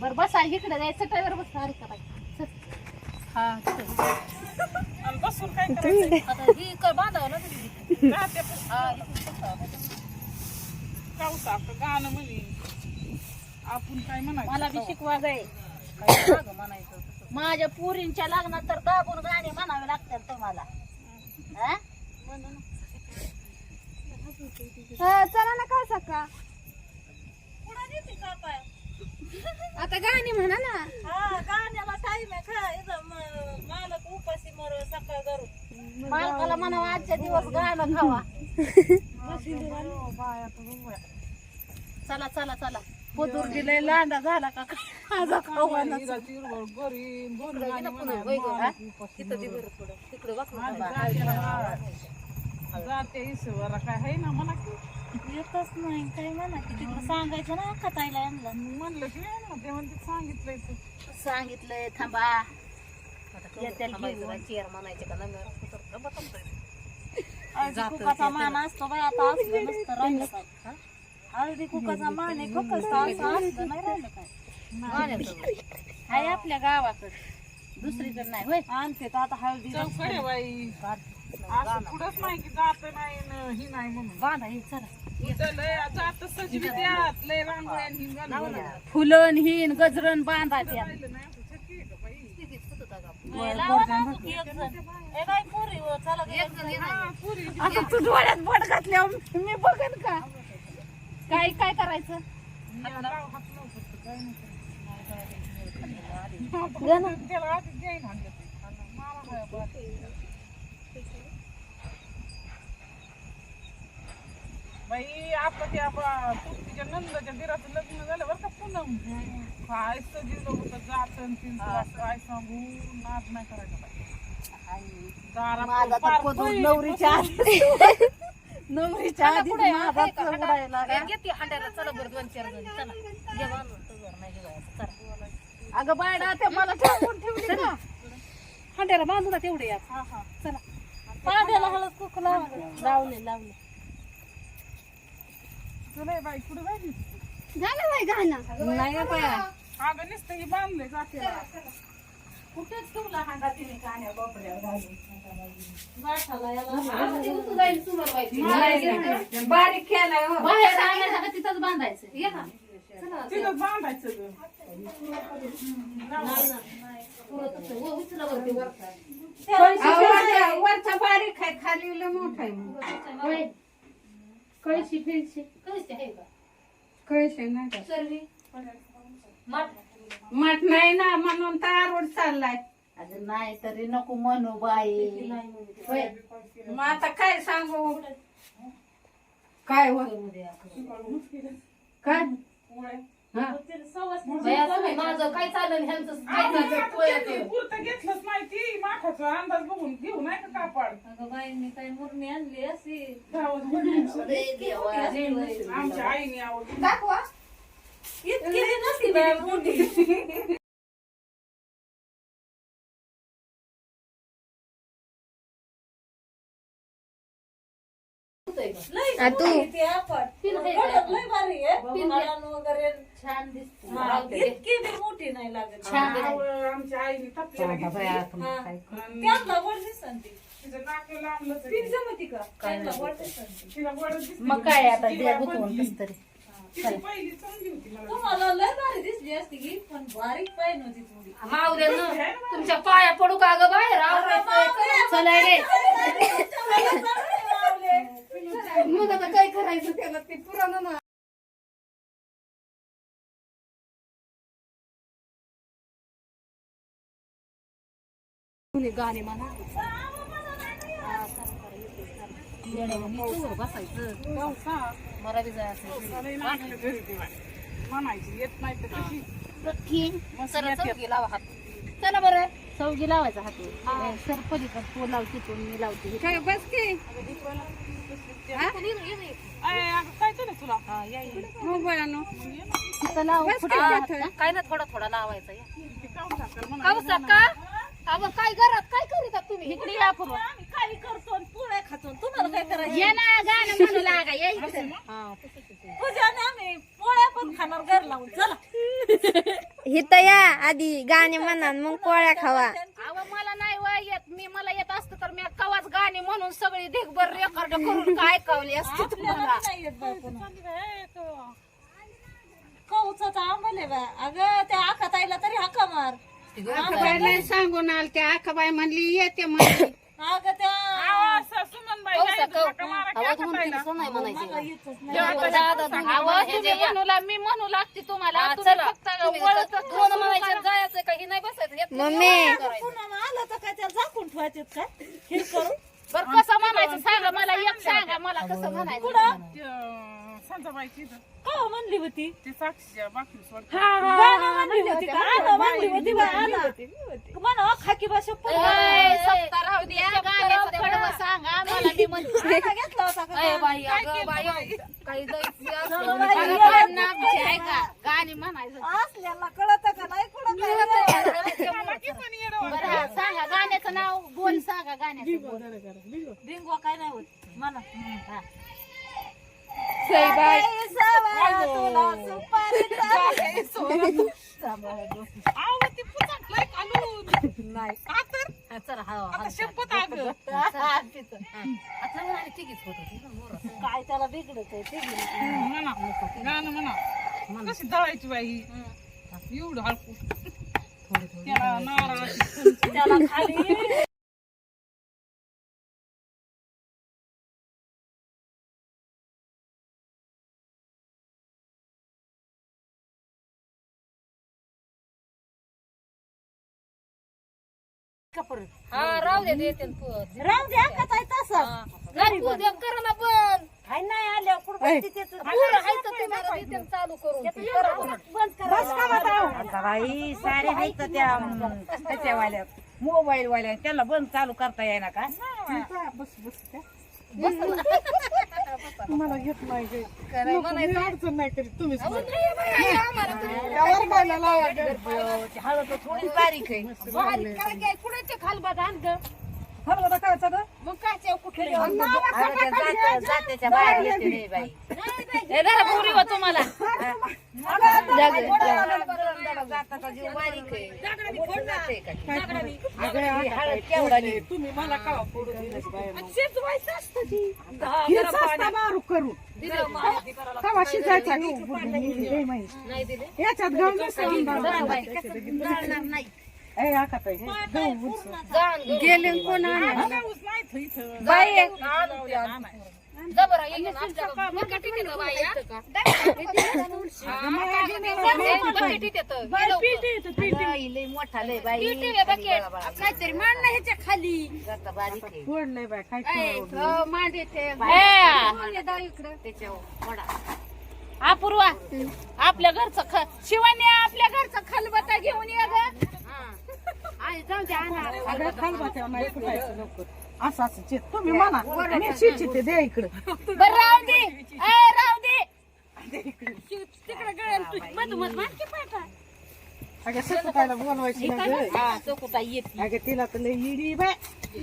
बर बसा इकडे जायचं बस अरे का बाई. हा बसून काय करायचं? आता काय बांधावं ना तुझी राहते पण इकडे बसावं. काऊस आपलं गाणं म्हणे. आपण काय म्हणायचं मला बी. शिकवा गाय म्हणायचं. माझ्या पुरींच्या लग्नात तर दाबून गाणे म्हणावे लागतात तुम्हाला. हा? चला ना का सका? आता गाणी म्हणा ना. मालकाला म्हणावं आजच्या दिवस गाणं खावा. चला चला चला. पोतूर दिलंय लांडा झाला का? माझा खावा हा? उपाशी. तिकडे जाते ईश्वरा काय आहे ना म्हणा की येतच नाही. काय म्हणा की तिकडे सांगायचं ना ताईला यांना. म्हणलं की आहे ना ते म्हणते सांगितलंय तू. सांगितलंय थांबा. येत्याला घेऊन. चेअर म्हणायचे का हळदी कुकाचा मान असतो बाई आता असलं नसतं राहिलं काय हा? हळदी कुकाचा मान आहे फक्त असं असलं नाही राहिलं काय? आहे आपल्या गावाकडे. दुसरीकडे नाही होय? आणते तर आता हळदी चौकडे बाई. असं पुढंच नाही की जात नाही न ही नाही म्हणून. बांधा हे चला. ही फुलन हिन गजरन बांधा त्या बाई? आता तू डोळ्यात बोट घातल्यावर मी बघन का? काय काय करायचं आधीच जाईन आणलं ते. मला काय बात. बाई आपलं तुझ्या नंदाच्या दिराचं लग्न झालं बरं का पूनम काय सजीवलं होतं जातं तीन काय सांगू? नाद नाही करायचा माझा तर नवरीच्या आधी नवरीच्या आधी माझा तर उडायला लागला. घेते हांड्याला. चला बरं दोन चार जण. चला. नाही जेवायचं अगं बायडा ते मला टाकून ठेवली का? हांड्याला बांधू ना तेवढे या चला. पाण्याला हळद कुकू लावले लावले लावले. तुला बाई कुठं जायची झालं बाई गाणं नाही का बाया. अगं नुसतं हे बांधले जाते कुठेच ठेवला हांडा तिने कान्या बोपड्यावर घालून. गाठाला याला बारीक केलाय हो. बाहेर तिथंच बांधायचं. ये ना. तिथं बांधायचं गं. वरचा. बारीक आहे खाली मोठा आहे कळशी फिरशी. कळशी आहे का? कळशे नाही का सर्वी मठ. नाही ना म्हणून तर आरोड चाललाय. अगं नाही तरी नको म्हणू बाई. होय. मग आता काय सांगू? काय हो काय? हा? माझं काय ह्यांचं काय ते पुरतं घेतलंच नाही ती. माठाचा अंदाज बघून घेऊ नाही का कापड? काय मुरणी आणली अशी? गावात आमच्या आईने आवडली. दाखवा. इतकी नसती बाया मोठी. आ, तू. छान दिसते. आवं, आमच्या आईने तपलेलं घेतलं. आणि तिचं नाकं लांबलंच आहे. तिला गोडच दिसते. मग काय आता द्या गुतवून कस तरी तिची पहिली चांगली होती मला. तुम्हाला लय भारी दिसली असती की पण बारीक पाय नव्हती थोडी. मावद्यानं तुमच्या पाया पडू का ग बाहेर? आवरायचं. चला रे. मग आता काय करायचं त्याला ते पुराण ना. गाणे म्हणा. बसायचं बी जायचं. म्हणायची येत नाही तर कशी? चला बरं. चौकी लावायचा हात. सर पलीकडे तो लावते तो मी लावते. काय बस की. काय हा. काय ना थोडा थोडा लावायचा काय घरात काय करीता तुम्ही? इकडे या पूर्व करतो आणि पोळ्या खातो तुम्हाला काय करायचं? ये ना गाणं म्हणू लागा या इकडे. हा पूजाने आम्ही पोळ्या पण खाणार घर लावून चला इथं या आधी गाणे म्हणा मग पोळ्या खावा. अहो मला नाही वा येत. मी मला येत असतं तर मी कवाच गाणी म्हणून सगळी ढिगभर रेकॉर्ड करून काय ऐकवली असते तुम्हाला. कौचाचा आंबल बा. अगं त्या आखा ताईला तरी हाका मार. सांगून आल त्या आखाबाई म्हणली येते म्हणली. अगं त्या सुमनबाई कौसा, यायचं, कौ- नाही. म्हणायचं. मी म्हणू लागते तुम्हाला. तुम्ही फक्त वळत दोन म्हणायचं जायचं काही नाही बसायचं यात तुम्ही मम्मी. पुन्हा आलं तर काय? त्या झाकून ठेवायचे काय? हे करून. बरं कसं म्हणायचं सांगा मला एक सांगा मला कसं म्हणायचं. का म्हणली होती? ते साक्षीच्या बाकी सोड गाणं म्हणली होती का? आलं म्हणली होती बा, आलं. म्हणा खाकी भाषा ए, राहू द्या गाण्याचं तेवढं सांगा मला मी म्हणते. घेतला होता का अय बाई अगं बाई काही जायचं असलं चलो तर बाई, मला ये. पण नामची आहे का गाणी म्हणायचं. असल्याला कळत का नाही? कुठं काय बरं हा, सांगा गाण्याचं नाव बोल सांगा गाण्याचं बोल. बिंगो. काय नाही होत. म्हणा. काय त्याला बिघडत. म्हणा कशी दळायची बाई एवढं हळकू त्याला नारळाची त्याला खाली हा राहू दे देते न तू. राहू द्या का ताई तसं घरी कर ना पण काय नाही आल्यावर कुठं बसते त्याचं? पोरं आहेत तर तुम्हाला देते न चालू करून. करा बरं. बंद करा. आता? बाई सारे आहेत त्या त्याच्यावाल्या. मोबाईल वाल्या त्याला बंद चालू करता येईना का? मला घेत नाही नको, मी अडचण नाही करीत तुम्हीच तुम्ही लावा. हळद थोडी बारीक आहे बारीक करा की, कुठे ते खालबाग आण गं. हरभरा खायचा गं? मग काय ते कुठे जात्याच्या हे हो तुम्हाला का ही काय तुम्ही मला हे सस्ता मारू करू तवा शिजायचा याच्यात गहू नसेल ना. जळणार नाही गेले कोण मोठा लय बाई. काहीतरी मांड ना ह्याच्या खाली. नाही काय? हो, मांड येते त्याच्यावर अपूर्वा आपल्या घरचं ख शिवानी आपल्या घरचं खलबत्ता घेऊन ये ग. जाऊ द्या आणा. अगं, खालबाच्या नाही फुटायचं लवकर. असं असं चित. तुम्ही म्हणा मी शिचिते द्या इकडे. बरं राहू दे. ए, राहू दे. तिकडे. अगं सकाळला बोलवायची ना गं. हा, तो कुठं येते. अगं तिला तर लई इडी बाय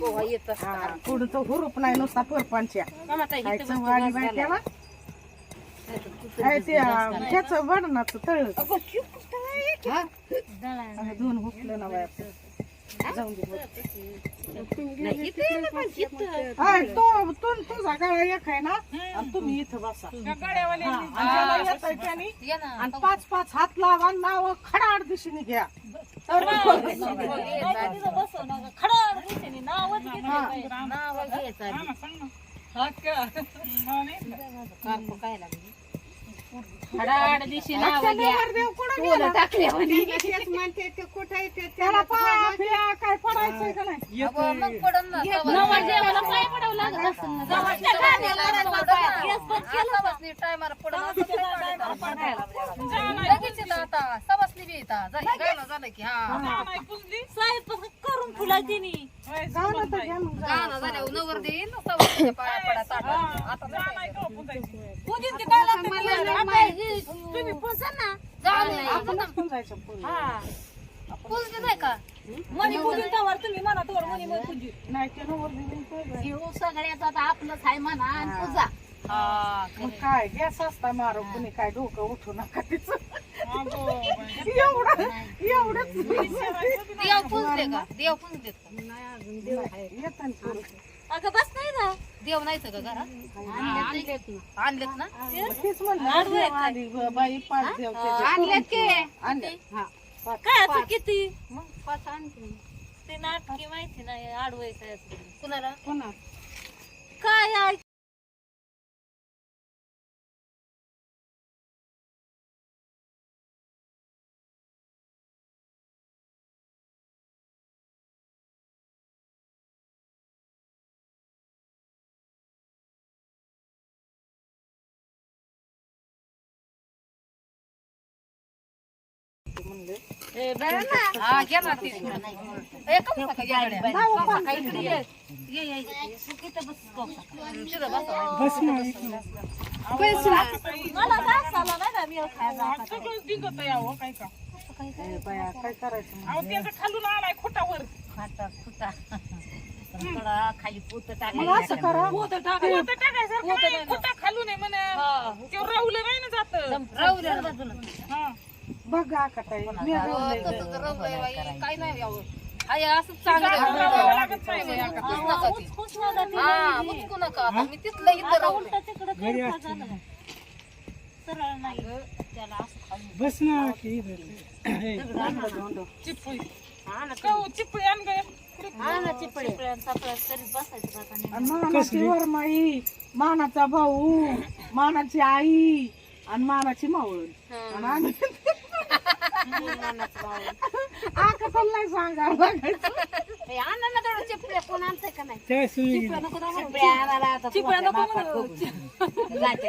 पोहा येत. हा, पुढं तो हुरूप नाही नुसता परपांच्या. काय चव्हाणी बाय त्याला काय ते अं, त्याचं वडणाचं तळ. अगं, दोन हुकलं ना बाय जाऊन तो तुझा एक आहे ना आणि तुम्ही इथं बसा आणि पाच पाच हात लावा नाव खडाड दिशेने घ्या नाही तिथं नावच नाव घ्यायचं काय लागली खडाड दिशी नाव टायमाला पडन आता बी गाणं झालं की हा. करून फुला तिने. जाऊ. गाणं झाल्यावर नवर देईन पाया पडा. आता काय हे तुम्ही ना. जाऊ नाही. का? मनी पूजिन तवर म्हणा तवर मनी मग पूजी. घेऊ सगळ्याचा आता आपलंच आहे म्हणा आणि तुझा हा मग काय गॅस असता मारो कुणी काय डोकं उठू नका तिचं. एवढंच. देव पुजले का? देव पुजलेत का? अगं बस नाही ना. देव नाहीच का घरात. आणलेत ना? तेच म्हणलं आली बाई पाच देव आणलेत की? आणले हा काय असं किती? मग पाच आणखी ते नाटकी माहिती नाही आडवायचं. कुणाला? पुन्हा काय काय करायचं खालून आलाय खोटावर खाता खुटा खाली पोत टाकायचं असं नाही, खालून आहे म्हणे ते राहुलं नाही ना जात राहू बाजूला. बघा का ताई मी हो. तसं तर बाई. काय नाही यावं. हाय, असंच चांगलं नका ती. हा, नका. आता. मी तिथलं इथं असं मानाची वरमाई मानाचा भाऊ मानाची आई आणि मानाची मावळ. आणि आम्ही नाही सांगावं लागायचं? चिपळ्या आणायला आता पोत्या मापात बघून. जाते.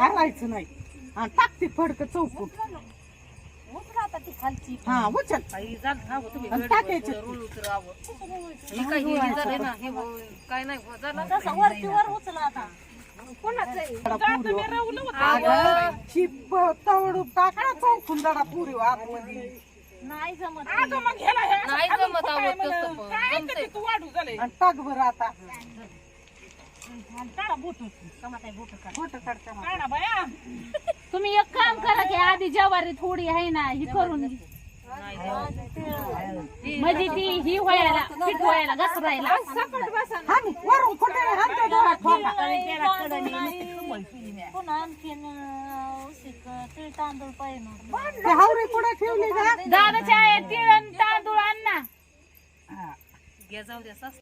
हरायचं नाही. हा टाकते फडक चौकूट हा उचल आणि टाकायचं. हे काय हे हे हे तवडू टाका चौकून जरा पुरी आतमध्ये. नाही जमत. नाही जमत टाक बरं आता. तुम्ही एक काम करा की आधी जवारी थोडी आहे ना ही करून घे. म्हणजे ती ही व्हायला पीठ व्हायला घसरायला. हा वरून कुठे ठोका तांदूळ पाहिजे ते हावरे कुठे ठेवली का दादाच्या आहे तीळ आणि तांदूळ आणा. घ्या जाऊ द्या सास.